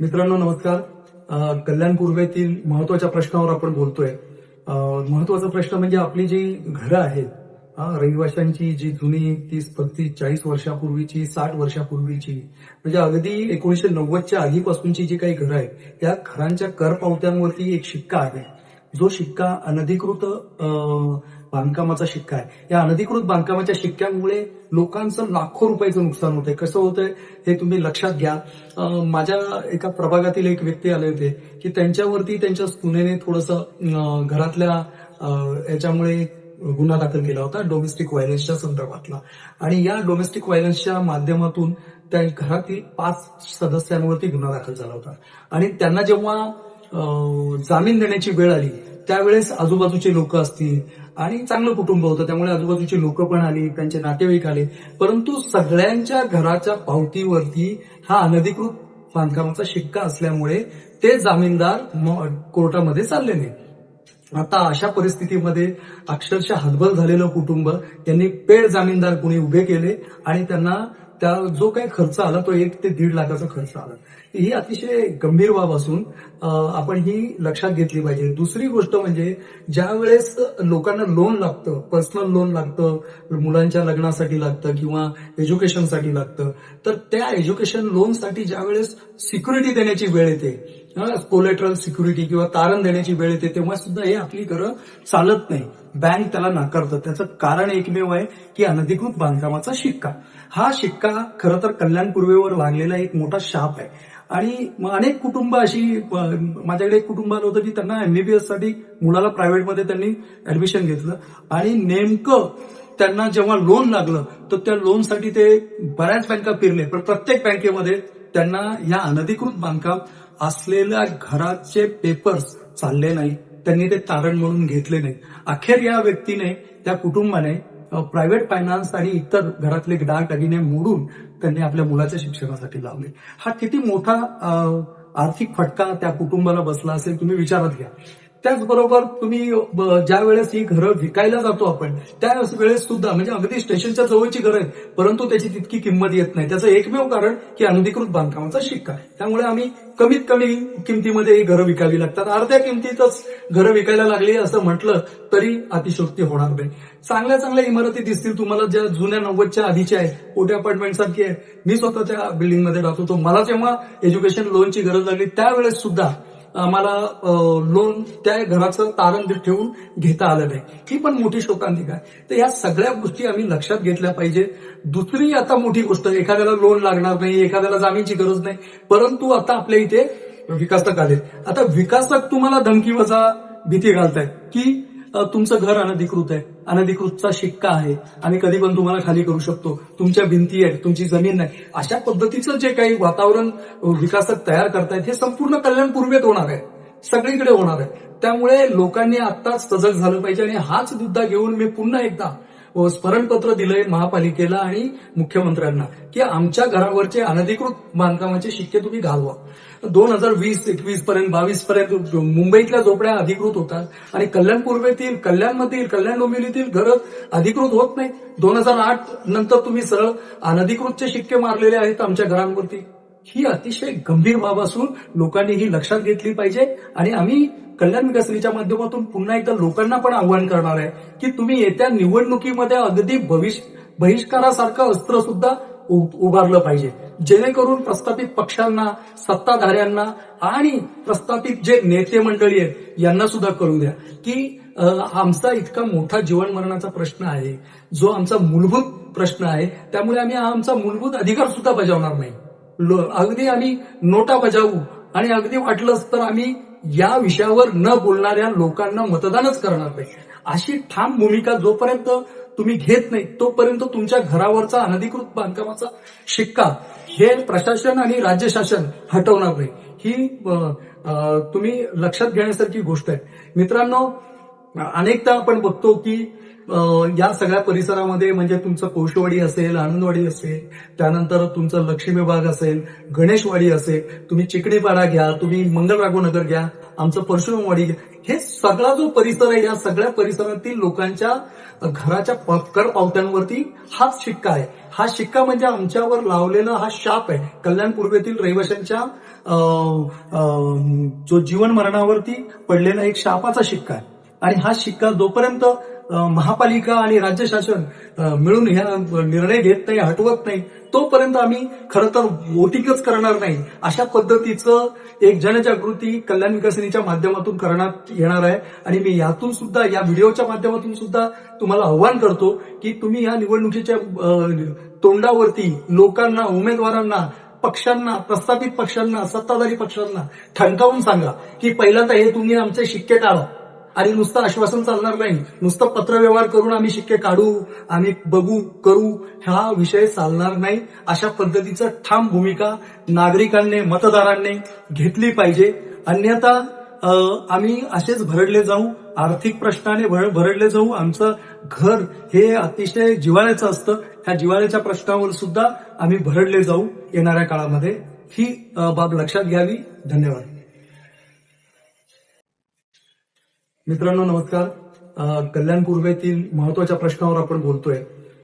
मित्रांनो नमस्कार. कल्याण पूर्वेतील महत्त्वाच्या प्रश्नावर आपण बोलतोय. महत्त्वाचा प्रश्न म्हणजे आपली जी घरं आहेत रहिवाशांची जी जुनी तीस पस्तीस चाळीस वर्षापूर्वीची साठ वर्षापूर्वीची म्हणजे अगदी एकोणीशे नव्वदच्या आधीपासूनची जी काही घरं आहेत त्या घरांच्या कर पावत्यांवरती एक शिक्का आहे. जो शिक्का अनधिकृत बांधकामाचा शिक्का आहे. या अनधिकृत बांधकामाच्या शिक्क्यामुळे लोकांचं लाखो रुपयाचं नुकसान होतंय. कसं होतंय हे तुम्ही लक्षात घ्या. माझ्या एका प्रभागातील एक व्यक्ती आले होते की त्यांच्यावरती त्यांच्या सुनेने थोडस घरातल्या याच्यामुळे गुन्हा दाखल केला होता डोमेस्टिक व्हायलन्सच्या संदर्भातला. आणि या डोमेस्टिक व्हायलन्सच्या माध्यमातून त्या घरातील पाच सदस्यांवरती गुन्हा दाखल झाला होता. आणि त्यांना जेव्हा जामीन देण्याची वेळ आली त्यावेळेस आजूबाजूचे लोक असतील आणि चांगलं कुटुंब होतं त्यामुळे आजूबाजूची लोक पण आली त्यांचे नातेवाईक आले. परंतु सगळ्यांच्या घराच्या पावतीवरती हा अनधिकृत बांधकामाचा शिक्का असल्यामुळे ते जामीनदार कोर्टामध्ये चालले नाही आता अशा परिस्थितीमध्ये अक्षरशः हतबल झालेलं कुटुंब त्यांनी पेड जामीनदार कुणी उभे केले आणि त्यांना त्या जो काही खर्च आला तो एक ते दीड लाखाचा खर्च आला. ही अतिशय गंभीर बाब असून आपण ही लक्षात घेतली पाहिजे. दुसरी गोष्ट म्हणजे ज्या वेळेस लोकांना लोन लागतं पर्सनल लोन लागतं मुलांच्या लग्नासाठी लागतं किंवा एज्युकेशनसाठी लागतं तर त्या एज्युकेशन लोनसाठी ज्या वेळेस सिक्युरिटी देण्याची वेळ येते कोलेट्रल सिक्युरिटी किंवा तारण देण्याची वेळ येते तेव्हा सुद्धा हे आपली घरं चालत नाही. बँक त्याला नाकारतं. त्याचं कारण एकमेव आहे की अनधिकृत बांधकामाचा शिक्का. हा शिक्का खरं तर कल्याण पूर्वेवर लागलेला एक मोठा शाप आहे. आणि अनेक कुटुंब अशी माझ्याकडे एक कुटुंब आलं होतं की त्यांना एमबीबीएससाठी मुलाला प्रायव्हेटमध्ये त्यांनी ऍडमिशन घेतलं. आणि नेमकं त्यांना जेव्हा लोन लागलं तर त्या लोनसाठी ते बऱ्याच बँका फिरले. पण प्रत्येक बँकेमध्ये त्यांना या अनधिकृत बांधकाम असलेल्या घराचे पेपर्स चालले नाही. त्यांनी ते तारण म्हणून घेतले नाही. अखेर या व्यक्तीने त्या कुटुंबाने प्रायव्हेट फायनान्स आणि इतर घरातले डागडागिने मोडून त्यांनी आपल्या मुलाच्या शिक्षणासाठी लावले. हा किती मोठा आर्थिक फटका त्या कुटुंबाला बसला असेल तुम्ही विचारात घ्या. त्याचबरोबर तुम्ही ज्या वेळेस ही घरं विकायला जातो आपण त्या वेळेस सुद्धा म्हणजे अगदी स्टेशनच्या जवळची घरं आहेत परंतु त्याची तितकी किंमत येत नाही. त्याचं एकमेव कारण की अनधिकृत बांधकामाचा शिक्का आहे. त्यामुळे आम्ही कमीत कमी किमतीमध्ये ही घरं विकावी लागतात. अर्ध्या किमतीतच घरं विकायला लागली असं म्हटलं तरी अतिशोक्ती होणार नाही. चांगल्या चांगल्या इमारती दिसतील तुम्हाला ज्या जुन्या नव्वदच्या आधीच्या आहेत मोठ्या अपार्टमेंट सारखी आहे मी स्वतःच्या बिल्डिंगमध्ये राहतो तो मला जेव्हा एज्युकेशन लोनची गरज लागली त्यावेळेस सुद्धा आम्हाला लोन त्या घराचं तारण ठेवून घेता आलं नाही. ही पण मोठी शोकांतिका आहे. तर या सगळ्या गोष्टी आम्ही लक्षात घेतल्या पाहिजे. दुसरी आता मोठी गोष्ट एखाद्याला लोन लागणार नाही एखाद्याला जामीनची गरज नाही. परंतु आता आपल्या इथे विकासक आले आता विकासक तुम्हाला धमकी वजा भीती घालतायत की तुमचं घर अनधिकृत आहे. अनधिकृतचा शिक्का आहे. आणि कधी पण तुम्हाला खाली करू शकतो. तुमच्या भिंती आहेत. तुमची जमीन नाही. अशा पद्धतीचं जे काही वातावरण विकासक तयार करतायत हे संपूर्ण कल्याण पूर्वेत होणार आहे. सगळीकडे होणार आहे. त्यामुळे लोकांनी आत्ताच सजग झालं पाहिजे आणि हाच मुद्दा घेऊन मी पुन्हा एकदा स्मरणपत्र दिलंय महापालिकेला आणि मुख्यमंत्र्यांना की आमच्या घरावरचे अनधिकृत बांधकामाचे शिक्के तुम्ही घालवा. दोन हजार वीस एकवीस पर्यंत बावीस पर्यंत मुंबईतल्या झोपड्या अधिकृत होतात आणि कल्याण पूर्वेतील कल्याणमधील कल्याण डोंबिवलीतील घरं अधिकृत होत नाही दोन हजार आठ नंतर तुम्ही सरळ अनधिकृतचे शिक्के मारलेले आहेत आमच्या घरांवरती. ही अतिशय गंभीर बाब असून लोकांनी ही लक्षात घेतली पाहिजे. आणि आम्ही कल्याण विकासनीच्या माध्यमातून पुन्हा एकदा लोकांना पण आव्हान करणार आहे की तुम्ही येत्या निवडणुकीमध्ये अगदी भविष्य बहिष्कारासारखं अस्त्र सुद्धा उभारलं पाहिजे. जेणेकरून प्रस्थापित पक्षांना सत्ताधाऱ्यांना आणि प्रस्थापित जे नेते मंडळी आहेत यांना सुद्धा कळू द्या की आमचा इतका मोठा जीवन मरणाचा प्रश्न आहे. जो आमचा मूलभूत प्रश्न आहे. त्यामुळे आम्ही आमचा मूलभूत अधिकार सुद्धा बजावणार नाही. अगदी आम्ही नोटा बजावू आणि अगदी वाटलंच तर आम्ही या विषयावर न बोलणाऱ्या लोकांना मतदानच करणार नाही. अशी ठाम भूमिका जोपर्यंत तुम्ही घेत नाही तोपर्यंत तुमच्या घरावरचा अनधिकृत बांधकामाचा शिक्का हे प्रशासन आणि राज्य शासन हटवणार नाही. ही तुम्ही लक्षात घेण्यासारखी गोष्ट आहे. मित्रांनो अनेकदा आपण बघतो की या सगळ्या परिसरामध्ये म्हणजे तुमचं कोशवाडी असेल आनंदवाडी असेल त्यानंतर तुमचं लक्ष्मी विभाग असेल गणेशवाडी असेल तुम्ही चिकडीपाडा घ्या तुम्ही मंगल घ्या आमचं परशुरामवाडी घ्या. हे सगळा जो परिसर आहे या सगळ्या परिसरातील लोकांच्या घराच्या कर पावत्यांवरती हाच शिक्का आहे. हा शिक्का म्हणजे आमच्यावर लावलेला हा शाप आहे. कल्याण पूर्वेतील रहिवाशांच्या अं, अं, जो जीवन मरणावरती पडलेला एक शापाचा शिक्का आहे. आणि हा शिक्का जोपर्यंत महापालिका आणि राज्य शासन मिळून ह्या निर्णय घेत नाही हटवत नाही तोपर्यंत आम्ही खरं तर वोटिंगच करणार नाही. अशा पद्धतीचं एक जनजागृती कल्याण विकासनीच्या माध्यमातून करण्यात येणार आहे. आणि मी यातून सुद्धा या व्हिडिओच्या माध्यमातून सुद्धा तुम्हाला आव्हान करतो की तुम्ही या निवडणुकीच्या तोंडावरती लोकांना उमेदवारांना पक्षांना प्रस्थापित पक्षांना सत्ताधारी पक्षांना ठणकावून सांगा की पहिल्यांदा हे तुम्ही आमचे शिक्के काढा आणि नुसतं आश्वासन चालणार नाही. नुसतं पत्रव्यवहार करून आम्ही शिक्के काढू आम्ही बघू करू हा विषय चालणार नाही. अशा पद्धतीचं ठाम भूमिका नागरिकांनी मतदारांनी घेतली पाहिजे. अन्यथा आम्ही असेच भरडले जाऊ आर्थिक प्रश्नाने भर- भरडले जाऊ. आमचं घर हे अतिशय जिव्हाळ्याचं असतं. ह्या जिव्हाळ्याच्या प्रश्नावर सुद्धा आम्ही भरडले जाऊ येणाऱ्या काळामध्ये. ही बाब लक्षात घ्यावी. धन्यवाद. मित्रांनो नमस्कार. कल्याण पूर्वेतील महत्त्वाच्या प्रश्नावर आपण बोलतोय.